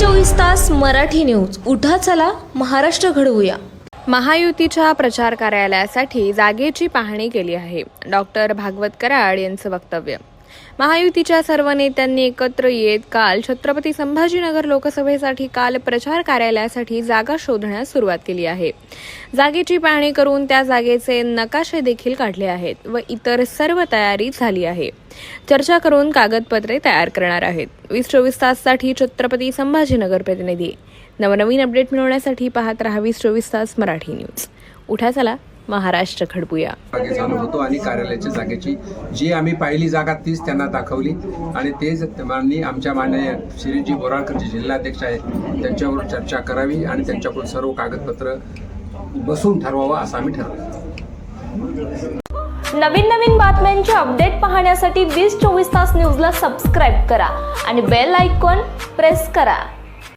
चोवीस तास मराठी न्यूज. उठा चला महाराष्ट्र घडवूया. महायुतीच्या प्रचार कार्यालयासाठी जागेची पाहणी केली आहे. डॉक्टर भागवत कराड यांचं वक्तव्य. महायुतीच्या सर्व नेत्यांनी एकत्र येत काल छत्रपती संभाजीनगर लोकसभेसाठी काल प्रचार कार्यालयासाठी जागा शोधण्यास सुरुवात केली आहे. जागेची पाहणी करून त्या जागेचे नकाशे देखील काढले आहेत व इतर सर्व तयारी झाली आहे. चर्चा करून कागदपत्रे तयार करणार आहेत. वीस चोवीस ताससाठी छत्रपती संभाजीनगर प्रतिनिधी. नवनवीन अपडेट मिळवण्यासाठी पाहत रहा वीस चोवीस तास मराठी न्यूज. उठा चला. महाराष्ट्र घडवूया जागे चालू होतो आणि कार्यालयाच्या जागेची जी आम्ही पाहिली जागा तीच त्यांना दाखवली. आणि तेच त्यांनी आमच्या मान्य श्रीजी बोराळकर जे जिल्हाध्यक्ष आहेत. त्यांच्यावर चर्चा करावी आणि त्यांच्याकडून सर्व कागदपत्र बसून ठरवावं असं आम्ही ठरवलं. नवीन नवीन बातम्यांचे अपडेट पाहण्यासाठी वीस चोवीस तास न्यूजला सबस्क्राईब करा आणि बेल आयकॉन प्रेस करा.